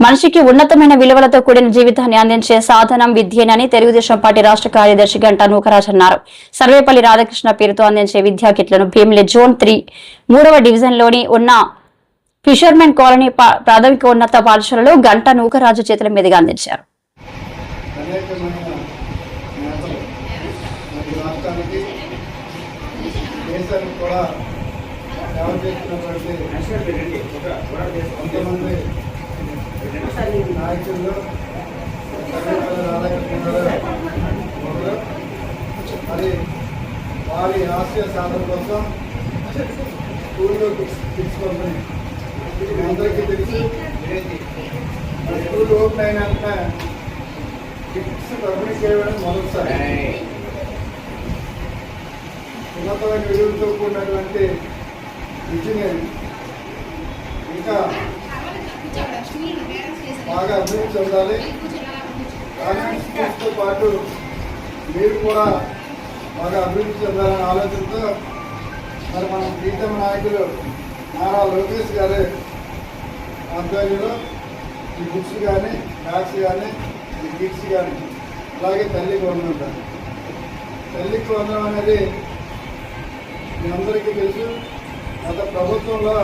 మనిషికి ఉన్నతమైన విలువలతో కూడిన జీవితాన్ని అందించే సాధనం విద్యేనని తెలుగుదేశం పార్టీ రాష్ట్ర కార్యదర్శి గంటా నూకరాజ్ అన్నారు. సర్వేపల్లి రాధాకృష్ణ పేరుతో అందించే విద్యా కిట్లను భీమిలి జోన్ త్రీ మూడవ డివిజన్లోని ఉన్న ఫిషర్మెన్ కాలనీ పా- ప్రాథమికోన్నత పాఠశాలలో గంటా నూకరాజు చేతుల మీదుగా అందించారు. కూడా నాయకుల్లో చేస్తున్నటువంటి మరి వారి ఆశయ సాధన కోసం స్కూల్లో తీసుకోండి మీ అందరికీ తెలుసు. స్కూల్ ఓపెన్ అయినాక వెంటనే కిట్స్ పంపిణీ చేయడం మొదటిసారి. ఉన్నతమైన విలువలతో కూడినటువంటి విద్యని ఇంకా బాగా అభివృద్ధి చెందాలి. గవర్నమెంట్ స్కూల్స్తో పాటు మీరు కూడా బాగా అభివృద్ధి చెందాలనే ఆలోచనతో మరి మన ప్రీతమ నాయకులు నారా లోకేష్ గారి ఆధ్వర్యంలో ఈ బుక్స్ కానీ బ్యాగ్స్ కానీ ఈ కిట్స్ కానీ అలాగే తల్లి వందనం తల్లికి వందనం అనేది మీ అందరికీ తెలుసు. గత ప్రభుత్వంలో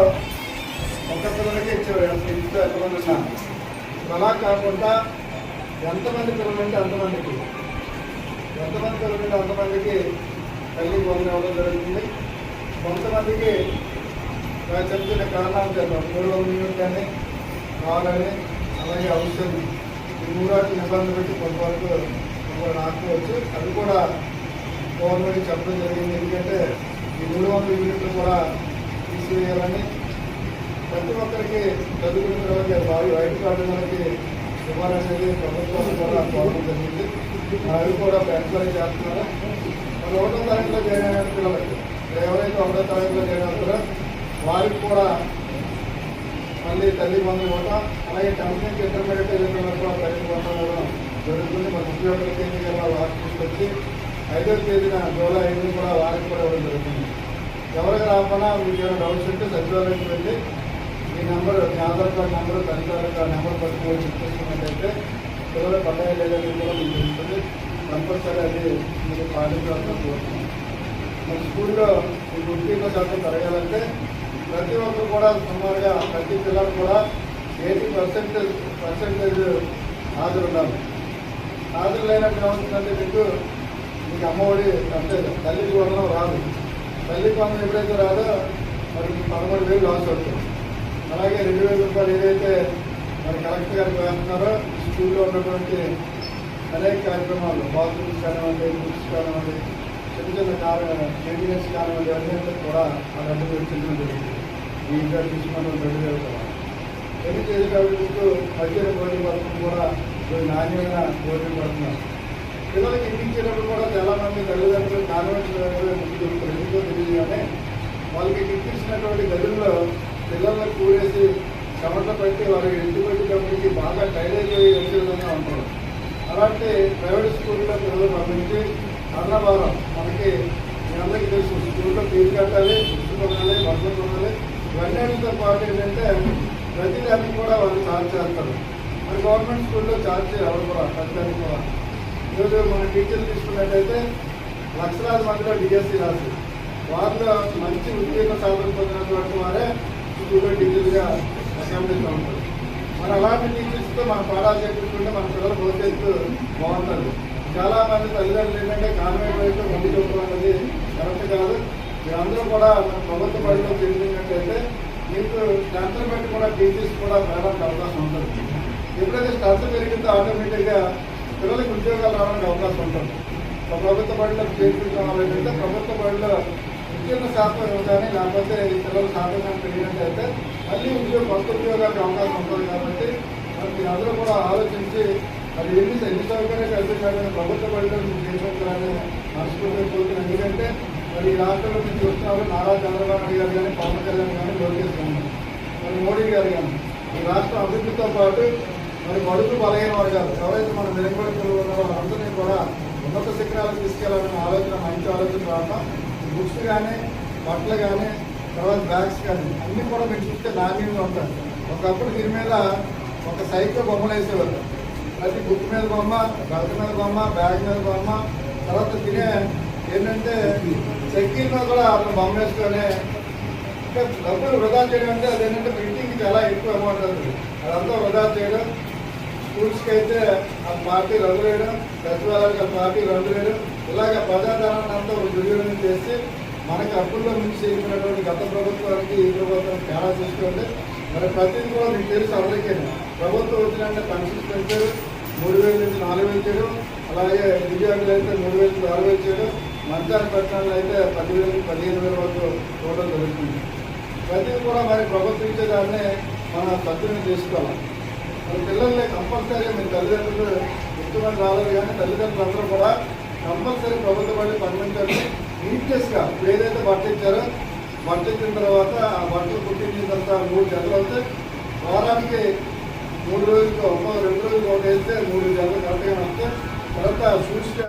ఒక పిల్లలకే ఇచ్చేవారు. అసలు ఎంతమంది ఉన్నా అలా కాకుండా ఎంతమంది పిల్లలంటే అంతమందికి. ఎంతమంది పిల్లలంటే అంతమందికి తల్లి వందనం ఇవ్వడం జరుగుతుంది. కొంతమందికి చెప్తున్న కారణాలు చేద్దాం మూడు వందల యూనిట్ కానీ కావాలని అలాగే అవసరం. ఈ మూడాటి నిబంధన పెట్టి కొంతవరకు కొంతవరకు ఆపుకోవచ్చు అది కూడా గవర్నమెంట్ చెప్పడం జరిగింది. ఎందుకంటే ఈ మూడు వందల యూనిట్లు కూడా తీసివేయాలని ప్రతి ఒక్కరికి చదువుకున్న తర్వాత బావి వైట్ కార్డు మనకి ఇవ్వాలనేది అనేది ప్రభుత్వం కూడా కోరడం జరిగింది. అవి కూడా ఎంక్వైరీ చేస్తున్నారు. మరి ఒకటో తరగతిలో జాయిన్ అయిన పిల్లలకి ఎవరైతే ఒకటో తరగతిలో జాయిన్ అవుతారో వారికి కూడా మళ్ళీ తల్లి బంధు ఇవ్వటం అలాగే టెన్త్ నుంచి ఇంటర్మీడియట్ వెళ్ళిన కూడా తల్లి బంధం ఇవ్వడం జరుగుతుంది. మన ముప్పై ఒకటి తేదీ కల్లా వారికి తీసుకొచ్చి ఐదో తేదీన జూలై ఐదు కూడా వారికి కూడా ఇవ్వడం జరుగుతుంది. ఎవరికి రాకుండా మీకు ఏమైనా డౌట్స్ ఉంటే సచివాలయంకి వెళ్ళి నెంబర్ మీ ఆధార్ కార్డ్ నెంబర్ తల్లిదండ్రుల కార్డ్ నెంబర్ పట్టుకొని చూసుకున్నట్టయితే పిల్లలు పడ్డాయి లేదని కూడా మీకు తెలుస్తుంది. కంపల్సరీ అది మీరు పాటించాలని కోరుతున్నాను మన స్కూల్లో ఈ ఉత్తీర్ణ శాతం పెరగాలంటే ప్రతి ఒక్కరు కూడా సుమారుగా ప్రతి పిల్లలు కూడా ఎయిటీ పర్సెంటేజ్ పర్సెంటేజ్ హాజరు ఉండాలి. హాజరు లేనప్పుడు ఏమవుతుందంటే మీకు మీకు అమ్మఒడి అంటే తల్లికి వందనం రాదు. తల్లికి వందనం ఎప్పుడైతే రాదో మరి పదమూడు వేలు లాస్ అవుతుంది. అలాగే రెండు వేల రూపాయలు ఏదైతే మరి కలెక్టర్ గారు వేస్తున్నారో స్కూల్లో ఉన్నటువంటి అనేక కార్యక్రమాలు బాత్రూమ్స్ కానివ్వండి బుక్స్ కానివ్వండి చిన్న చిన్న కార్ మెయింటెనెన్స్ కానివ్వండి అన్నింటికి కూడా ఆ రెండు వేలు చెందిన జరిగింది. ఈ ఇంకా తీసుకున్న రెండు వేల కూడా ఎన్ని చేసేటప్పుడు మధ్యాహ్న భోజన పథకం కూడా కొన్ని నాణ్యమైన భోజనం పడుతున్నారు. పిల్లలకి ఇప్పించేటప్పుడు కూడా చాలా మంది తల్లిదండ్రులు కాన్వెంట్ ముందు ఎందుకో వాళ్ళకి ఇప్పించినటువంటి గదుల్లో పిల్లల్ని కూరేసి చెమట పెట్టి వాళ్ళకి ఇంటి కంపెనీకి బాగా టైలర్ అయ్యి వచ్చే విధంగా ఉంటారు అలాంటి ప్రైవేట్ స్కూల్లో పిల్లలు పంపించి అన్నవారం మనకి మీ అందరికీ తెలుసు. స్కూల్లో ఫీజు కట్టాలి బుక్స్ కొనాలి బట్టలు కొనాలి. ఇవన్నీతో పాటు ఏంటంటే ప్రతి దానికి కూడా వాళ్ళు ఛార్జ్ చేస్తారు. మరి గవర్నమెంట్ స్కూల్లో ఛార్జ్ ఎవరు కూడా ప్రతిదానికి కూడా. ఈరోజు మన టీచర్లు తీసుకున్నట్టయితే లక్షలాది మందిలో డిఎస్సి రాసి వాళ్ళు మంచి ఉద్యోగ సాధన పొందినటువంటి వారే స్కూల్లో టీచర్గా అసెంబ్లీలో ఉంటారు. మన అలాంటి టీచర్స్తో మన పాఠాలు చెప్పుకుంటే మన పిల్లల భవిష్యత్తు బాగుంటుంది. చాలా మంది తల్లిదండ్రులు ఏంటంటే కాన్వెంట్ వైపు మంది చెప్పడం అనేది కరెక్ట్ కాదు. మీరందరూ కూడా మన ప్రభుత్వ బడిలో చేసినట్టయితే మీకు స్ట్రెంత్ కూడా టీచర్స్ కూడా పెరగడానికి అవకాశం ఉంటుంది. ఎప్పుడైతే స్ట్రెంత్ పెరిగిందో ఆటోమేటిక్గా పిల్లలకు ఉద్యోగాలు రావడానికి అవకాశం ఉంటుంది. ప్రభుత్వ బడిలో చేర్పించడం వల్ల ఏంటంటే ప్రభుత్వ బడిలో ఉద్యోగ శాతం కానీ లేకపోతే ఈ పిల్లల శాతం పెరిగినట్టయితే మళ్ళీ ఉద్యోగ కొత్త ఉద్యోగాలకు అవకాశం ఉంటుంది కాబట్టి మనకి అందరూ కూడా ఆలోచించి అది ఎన్ని ఎన్ని సౌకర్యాలు కల్పించాలని ప్రభుత్వ బడిలో మీరు చేర్పించాలని మనస్ఫూర్తిగా కోరుతున్నాను. ఎందుకంటే మరి ఈ రాష్ట్రంలో మీరు చూస్తున్నారు నారా చంద్రబాబు నాయుడు గారు కానీ పవన్ కళ్యాణ్ కానీ లోకేష్ గారు మరి మోడీ గారు కానీ ఈ రాష్ట్ర అభివృద్ధితో పాటు మరి బడుగు బలహీన వర్గాలు ఎవరైతే మన వెనుకబడుతులు ఉన్నారో వాళ్ళందరినీ కూడా ఉన్నత శిఖరాలకు తీసుకెళ్ళాలనే ఆలోచన మంచి ఆలోచన రావడం బుక్స్ కానీ బట్టలు కానీ తర్వాత బ్యాగ్స్ కానీ అన్నీ కూడా మీరు చూస్తే నాణ్యంగా ఉంటాయి ఒకప్పుడు దీని మీద ఒక సైకిల్ బొమ్మలు వేసేవారు ప్రతి బుక్ మీద బొమ్మ బెల్ట్ మీద బొమ్మ బ్యాగ్ మీద బొమ్మ తర్వాత తినే ఏంటంటే సైకిల్ మీద కూడా అతను బొమ్మ వేసుకొని ఇంకా డబ్బులు వృధా చేయడం అంటే అదేంటంటే ప్రింటింగ్ చాలా ఎక్కువ అమౌంట్ అవుతుంది అదంతా వృధా చేయడం స్కూల్స్కి అయితే ఆ పార్టీ రంగు వేయడం సచివాలయాలకు ఆ పార్టీ రంగు వేయడం ఇలాగ ప్రజాధనాన్ని అంతా ఒక దుర్వినియోగం చేసి మనకి అప్పుల్లో మించి చేసినటువంటి గత ప్రభుత్వానికి ఈ ప్రభుత్వం తేడా చూసుకోండి మరి ప్రతిదీ కూడా మీకు తెలుసు అందరికీ. ప్రభుత్వం వచ్చినంటే పెన్షన్స్ పెంచారు మూడు వేల నుంచి నాలుగు వేలు చేయడం అలాగే దివ్యాంగులు అయితే మూడు వేల నుంచి ఆరు వేలు చేయడం మంచాన్ని పట్టణాలు అయితే పదివేల నుంచి పదిహేను వేల వరకు చూడడం జరుగుతుంది. ప్రతిదీ కూడా మరి ప్రభుత్వం ఇచ్చేదాన్ని మనం సద్వినియోగం చేసుకోవాలి. మీ పిల్లల్ని కంపల్సరీ మీ తల్లిదండ్రులు ముఖ్యమంత్రి రాలేదు కానీ తల్లిదండ్రులు అందరూ కూడా కంపల్సరీ ప్రభుత్వ బట్టి పంపించాలి నీట్నెస్గా ఏదైతే పట్టించారో పట్టించిన తర్వాత ఆ బట్టలు పుట్టించిన తర్వాత మూడు జతలు అయితే వారానికి మూడు రోజులకు ఒక రెండు రోజులు ఒక వేస్తే మూడు జతలు కరెక్ట్గా వస్తే తర్వాత సూచిక